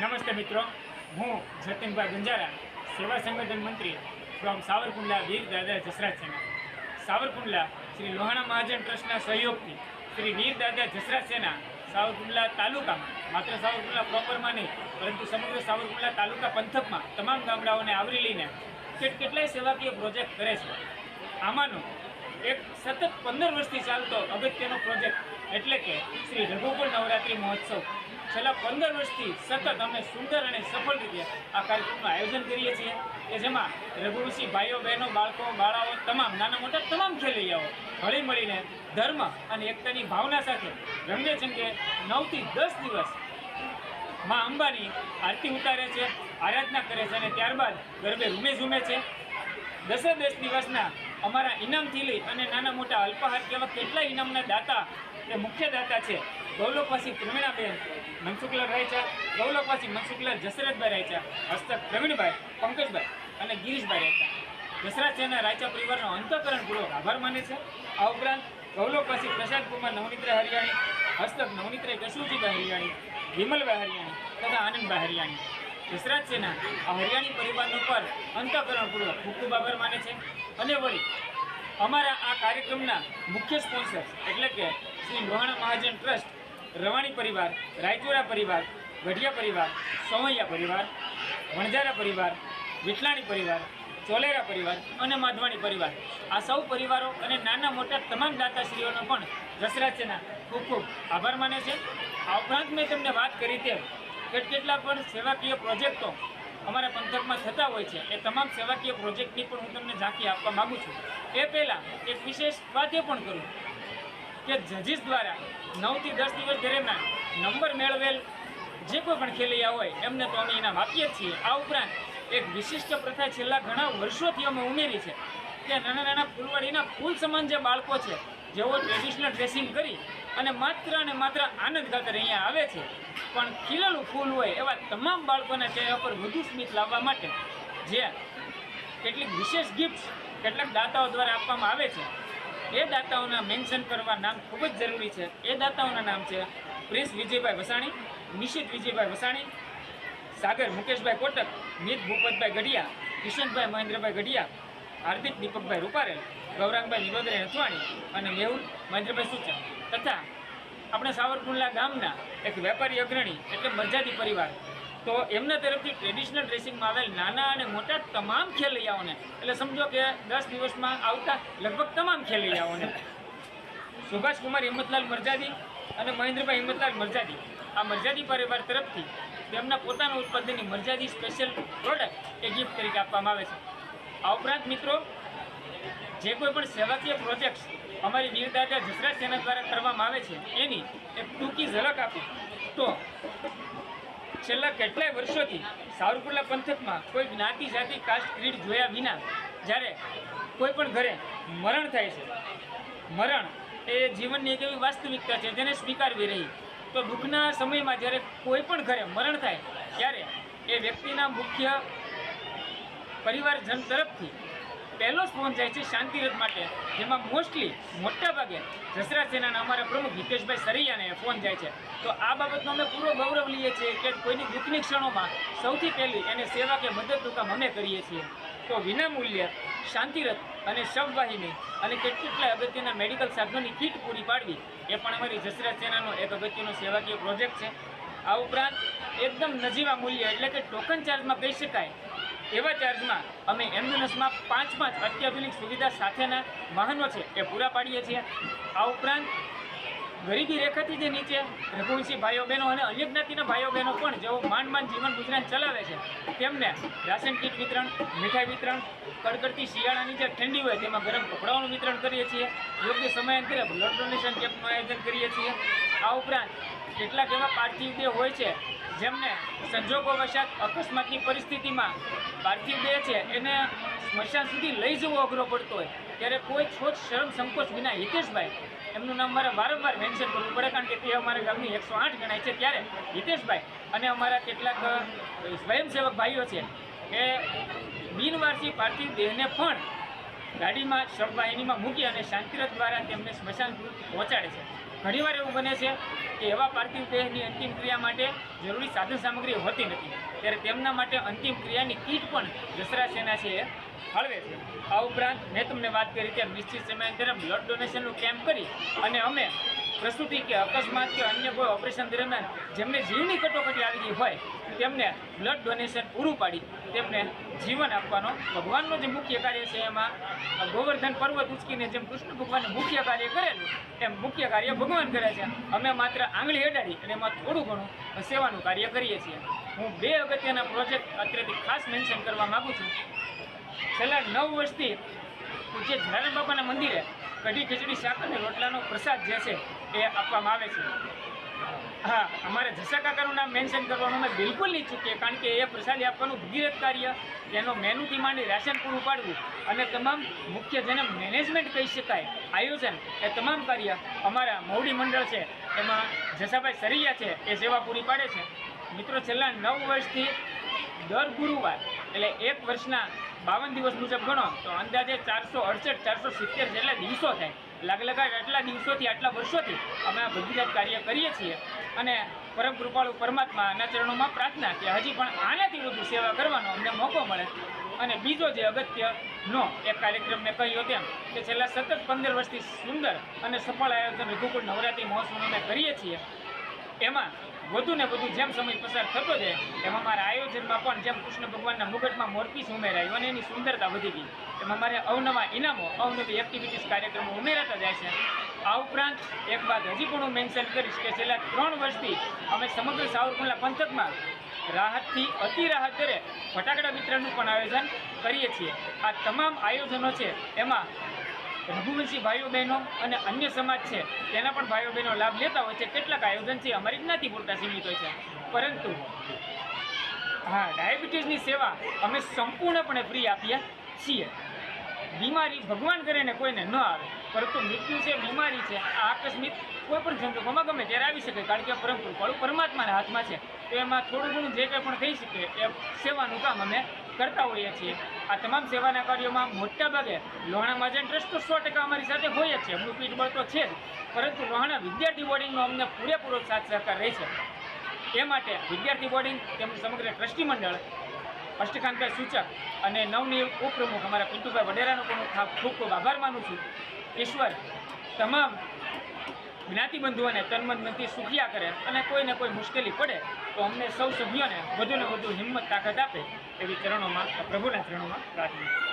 નમસ્તે મિત્રો. હું જતીનભાઈ બંજારા સેવા સંગઠન મંત્રી ફ્રોમ સાવરકુંડલા વીર દાદા જસરાજ સેના. સાવરકુંડલા શ્રી લોહાણા મહાજન ટ્રસ્ટના સહયોગથી શ્રી વીર દાદા જસરાજ સેના સાવરકુંડલા તાલુકામાં, માત્ર સાવરકુંડલા પ્રોપરમાં નહીં, પરંતુ સમગ્ર સાવરકુંડલા તાલુકા પંથકમાં તમામ ગામડાઓને આવરી લઈને કેટ કેટલાય સેવાકીય પ્રોજેક્ટ કરે છે. આમાંનો એક સતત પંદર વર્ષથી ચાલતો અગત્યનો પ્રોજેક્ટ એટલે કે શ્રી રઘુકુળ નવરાત્રિ મહોત્સવ. છેલ્લા પંદર વર્ષથી સતત અમે સુંદર અને સફળ રીતે આ કાર્યક્રમનું આયોજન કરીએ છીએ કે જેમાં રઘુવંશી ભાઈઓ, બહેનો, બાળકો, બાળાઓ, તમામ નાના મોટા તમામ ખેલૈયાઓ હળી મળીને ધર્મ અને એકતાની ભાવના સાથે રંગે ચંગે નવથી દસ દિવસમાં અંબાની આરતી ઉતારે છે, આરાધના કરે છે અને ત્યારબાદ ગરબે રૂમે ઝૂમે છે. દસે દસ દિવસના અમારા ઇનામથી લઈ અને નાના મોટા અલ્પાહાર કેવા કેટલા ઇનામના દાતા એ મુખ્ય દાતા છે. ગૌલોકવાસી પ્રવીણાબેન, મનસુખલાલ રાયચા ગૌલોકવાસી મનસુખલાલ જસરતભાઈ રાયચા હસ્તક પ્રવીણભાઈ, પંકજભાઈ અને ગિરીશભાઈ રાયચા સેના રાયચા પરિવારનો અંતઃકરણપૂર્વક આભાર માને છે. આ ઉપરાંત ગૌલોકવાસી પ્રશાંત કુમાર નવનીત્રા હરિયાણી, હસ્તક નવનીત્રા કશુજીભાઈ હરિયાણી, વિમલભાઈ હરિયાણી તથા આનંદભાઈ હરિયાણી. દશરાજ સેના આ હરિયાણી પરિવારનો પર અંતઃકરણપૂર્વક ખૂબ ખૂબ આભાર માને છે. અને વળી અમારા આ કાર્યક્રમના મુખ્ય સ્પોન્સર એટલે કે શ્રી લોહાણા મહાજન ટ્રસ્ટ, રવાણી પરિવાર, રાયચોરા પરિવાર ગઢિયા પરિવાર, સોમૈયા પરિવાર, વણઝારા પરિવાર, વિઠલાણી પરિવાર, ચોલેરા પરિવાર અને માધવાણી પરિવાર. આ સૌ પરિવારો અને નાના મોટા તમામ દાતાશ્રીઓનો પણ દસરાજ્યના ખૂબ ખૂબ આભાર માને છે. આ ઉપરાંત મેં તમને વાત કરી તેમ કેટકેટલા પણ સેવાકીય પ્રોજેક્ટો અમારા પંથકમાં થતા હોય છે. એ તમામ સેવાકીય પ્રોજેક્ટની પણ હું તમને ઝાંખી આપવા માગું છું. એ પહેલાં એક વિશેષ વાત પણ કરું. કે જજીસ દ્વારા નવથી દસ દિવસ દરમિયાન નંબર મેળવેલ જે કોઈ પણ ખેલૈયા હોય, એમને તો અમે ઇનામ આપીએ છીએ. આ ઉપરાંત એક વિશિષ્ટ પ્રથા છેલ્લા ઘણા વર્ષોથી અમે ઉમેરી છે કે નાના નાના ફૂલવાડીના ફૂલ સમાન જે બાળકો છે, જેઓ ટ્રેડિશનલ ડ્રેસિંગ કરી અને માત્ર અને માત્ર આનંદ ખાતર અહીંયા આવે છે. પણ ખીલેલું ફૂલ હોય એવા તમામ બાળકોના ચહેરા પર વધુ સ્મિત લાવવા માટે જે કેટલીક વિશેષ ગિફ્ટ્સ કેટલાક દાતાઓ દ્વારા આપવામાં આવે છે. એ દાતાઓના મેન્શન કરવા નામ ખૂબ જ જરૂરી છે. એ દાતાઓના નામ છે પ્રિન્સ વિજયભાઈ વસાણી, નિશિત વિજયભાઈ વસાણી, સાગર મુકેશભાઈ કોટક, મિત ભૂપતભાઈ ગઢિયા, કિશનભાઈ મહેન્દ્રભાઈ ગઢિયા હાર્દિક દીપકભાઈ રૂપારેલ ગૌરાંગભાઈ નિરોદભાઈ નથવાણી અને મેહુલ મહેન્દ્રભાઈ સુચા તથા આપણે સાવરકુંડલા ગામના એક વેપારી અગ્રણી એટલે મરજાદી પરિવાર. તો એમના તરફથી ટ્રેડિશનલ ડ્રેસિંગમાં આવેલ નાના અને મોટા તમામ ખેલૈયાઓને, એટલે સમજો કે દસ દિવસમાં આવતા લગભગ તમામ ખેલૈયાઓને, સુભાષકુમાર હિંમતલાલ મરજાદી અને મહેન્દ્રભાઈ હિંમતલાલ મરજાદી, આ મરજાદી પરિવાર તરફથી તેમના પોતાના ઉત્પાદનની મરજાદી સ્પેશિયલ પ્રોડક્ટ એ ગિફ્ટ તરીકે આપવામાં આવે છે. આ ઉપરાંત મિત્રો, જે કોઈ પણ સેવાકીય પ્રોજેક્ટ્સ અમારી વીર દાદા જસરાજ સેના દ્વારા કરવામાં આવે છે, એની એક ટૂંકી ઝલક આપી. તો, છેલ્લા કેટલાય વર્ષોથી સાવરકુંડલા પંથકમાં કોઈ જ્ઞાતિ જાતિ કાસ્ટ ક્રીડ જોયા વિના જ્યારે કોઈ પણ ઘરે મરણ થાય છે, મરણ એ જીવનની એક એવી વાસ્તવિકતા છે જેને સ્વીકારવી રહી. તો દુઃખના સમયમાં જ્યારે કોઈ પણ ઘરે મરણ થાય, ત્યારે એ વ્યક્તિના મુખ્ય પરિવારજન તરફથી પહેલો ફોન જાય છે શાંતિરથ માટે. જેમાં મોસ્ટલી મોટાભાગે જસરા સેનાના અમારા પ્રમુખ હિતેશભાઈ સરૈયાને ફોન જાય છે. તો આ બાબતનો અમે પૂરો ગૌરવ લઈએ છીએ કે કોઈની દુઃખની ક્ષણોમાં સૌથી પહેલી એને સેવા કે મદદનું કામ અમે કરીએ છીએ. તો વિનામૂલ્ય શાંતિરથ અને શબવાહિની અને કેટલા અગત્યના મેડિકલ સાધનોની કીટ પૂરી પાડવી એ પણ અમારી જસરા સેનાનો એક અગત્યનો સેવાકીય પ્રોજેક્ટ છે. આ ઉપરાંત એકદમ નજીવા મૂલ્ય એટલે કે ટોકન ચાર્જમાં કહી શકાય એવા ચાર્જમાં અમે એમ્બ્યુલન્સમાં પાંચ પાંચ અત્યાધુનિક સુવિધા સાથેના વાહનો છે એ પૂરા પાડીએ છીએ. આ ઉપરાંત ગરીબી રેખાથી જે નીચે રઘુવંશી ભાઈઓ બહેનો અને અન્ય જ્ઞાતિના ભાઈઓ બહેનો પણ જેઓ માંડ માંડ જીવન ગુજરાન ચલાવે છે, તેમને રાશન કીટ વિતરણ, મીઠાઈ વિતરણ, કડકડતી શિયાળાની જે ઠંડી હોય તેમાં ગરમ કપડાઓનું વિતરણ કરીએ છીએ, યોગ્ય સમયાંતરે બ્લડ ડોનેશન કેમ્પનું આયોજન કરીએ છીએ. આ ઉપરાંત કેટલાક એવા પાર્થિવ દેહ હોય છે જેમને સંજોગો વશાત અકસ્માતની પરિસ્થિતિમાં પાર્થિવ દેહ છે, એને સ્મશાન સુધી લઈ જવો અઘરો પડતો હોય, ત્યારે કોઈ છોટ શરમ સંકોચ વિના હિતેશભાઈ, એમનું નામ મારે વારંવાર મેન્શન કરવું પડે, કારણ કે તે અમારા ગામની એકસો આઠ ગણાય છે ત્યારે. હિતેશભાઈ અને અમારા કેટલાક સ્વયંસેવક ભાઈઓ છે એ બિનવારસી પાર્થિવ દેહને પણ ગાડીમાં શબવાહિનીમાં મૂકી અને શાંતિરથ દ્વારા તેમને સ્મશાન પહોંચાડે છે. ઘણીવાર એવું બને છે કે એવા પાર્થિવ દેહની અંતિમ ક્રિયા માટે જરૂરી સાધન સામગ્રી હોતી નથી. ત્યારે તેમના માટે અંતિમ ક્રિયાની કીટ પણ દસરા સેના છે એ ફાળવે છે. આ ઉપરાંત મેં તમને વાત કરી તેમ નિશ્ચિત સમયાંતરે બ્લડ ડોનેશનનું કેમ્પ કરી અને અમે પ્રસૂતિ કે અકસ્માત કે અન્ય કોઈ ઓપરેશન દરમિયાન જેમને જીવની કટોકટી આવી ગઈ હોય, તેમને બ્લડ ડોનેશન પૂરું પાડી તેમને જીવન આપવાનો. ભગવાનનું જે મુખ્ય કાર્ય છે એમાં ગોવર્ધન પર્વત ઉચકીને જેમ કૃષ્ણ ભગવાને મુખ્ય કાર્ય કરેલું, એમ મુખ્ય કાર્ય ભગવાન કરે છે. અમે માત્ર આંગળી અડાડી અને એમાં થોડું ઘણું સેવાનું કાર્ય કરીએ છીએ. હું બે અગત્યના પ્રોજેક્ટ અત્યારેથી ખાસ મેન્શન કરવા માગું છું. છેલ્લા નવ વર્ષથી પૂજ્ય જલારામ બાપાના મંદિરે કઢી ખીચડી, શાક અને રોટલાનો પ્રસાદ જે છે એ આપવામાં આવે છે. હા, અમારે જસા કાકાનું નામ મેન્શન કરવાનું અમે બિલકુલ નહીં ચૂકીએ, કારણ કે એ પ્રસાદી આપવાનું ભગીરથ કાર્ય. એનો મેનુથી માંડી રાશન પૂરું પાડવું અને તમામ મુખ્ય જેને મેનેજમેન્ટ કહી શકાય, આયોજન એ તમામ કાર્ય અમારા મહુડી મંડળ છે, એમાં જસાભાઈ સરૈયા છે, એ સેવા પૂરી પાડે છે. મિત્રો, છેલ્લા નવ વર્ષથી દર ગુરુવાર, એટલે એક વર્ષના બાવન દિવસ મુજબ ગણો, તો અંદાજે ચારસો અડસઠ, ચારસો સિત્તેર જેટલા દિવસો થાય. લગલગાટ આટલા દિવસોથી, આટલા વર્ષોથી અમે આ ભગીરથ કાર્ય કરીએ છીએ. અને પરમ કૃપાળુ પરમાત્માના ચરણોમાં પ્રાર્થના કે હજી પણ આનાથી વધુ સેવા કરવાનો અમને મોકો મળે. અને બીજો જે અગત્યનો એક કાર્યક્રમ મેં કહ્યો તેમ, કે છેલ્લા સતત પંદર વર્ષથી સુંદર અને સફળ આયોજન રઘુકુળ નવરાત્રિ મહોત્સવનો અમે કરીએ છીએ. એમાં વધુ ને વધુ જેમ સમય પસાર થતો જાય એમાં મારા આયોજનમાં પણ જેમ કૃષ્ણ ભગવાનના મુગટમાં મોરપીસ ઉમેરાયું અને એની સુંદરતા વધી ગઈ, એમાં મારે અવનવા ઇનામો, અવનવી એક્ટિવિટીઝ કાર્યક્રમો ઉમેરાતા જાય છે. આ ઉપરાંત એક વાત હજી પણ હું મેન્શન કરીશ કે છેલ્લા ત્રણ વર્ષથી અમે સમગ્ર સાવરકુંડલા પંથકમાં રાહતથી અતિ રાહત દરે ફટાકડા વિતરણનું પણ આયોજન કરીએ છીએ. આ તમામ આયોજનો છે, એમાં રઘુવંશી ભાઈઓ બહેનો અને અન્ય સમાજ છે, તેના પણ ભાઈઓ બહેનો લાભ લેતા હોય છે. કેટલાક આયોજન છે, અમારી જ્ઞાતિ પૂરતા સીમિત હોય છે. પરંતુ હા, ડાયાબિટીસની સેવા અમે સંપૂર્ણપણે ફ્રી આપીએ છીએ. બીમારી ભગવાન કરે ને કોઈને ન આવે, પરંતુ મૃત્યુ છે, બીમારી છે, આ આકસ્મિક કોઈ પણ સંજોગોમાં ગમે ત્યારે આવી શકે, કારણ કે પરમ કૃપાળુ પરમાત્માના હાથમાં છે. તો એમાં થોડું ઘણું જે કંઈ પણ થઈ શકે, એ સેવાનું કામ અમે કરતા હોઈએ છીએ. આ તમામ સેવાના કાર્યોમાં મોટાભાગે લોહાણા મહાજન ટ્રસ્ટ તો સો ટકા અમારી સાથે હોય જ છે. એમનું પીઠબળ તો છે જ. પરંતુ લોહાણા વિદ્યાર્થી બોર્ડિંગનો અમને પૂરેપૂરો સાથ સહકાર રહે છે. એ માટે વિદ્યાર્થી બોર્ડિંગ તેમનું સમગ્ર ટ્રસ્ટી મંડળ અષ્ટકાંતભાઈ સૂચક અને નવનિયુક્ત ઉપપ્રમુખ અમારા પિન્ટુભાઈ વડેરાનો પણ ખૂબ ખૂબ આભાર માનું છું. ઈશ્વર, તમામ જ્ઞાતિબંધુઓને તન્મનથી સુખિયા કરે અને કોઈને કોઈ મુશ્કેલી પડે, તો અમને સૌ સભ્યોને વધુને વધુ હિંમત, તાકાત આપે એવી ચરણોમાં પ્રભુના ચરણોમાં પ્રાર્થના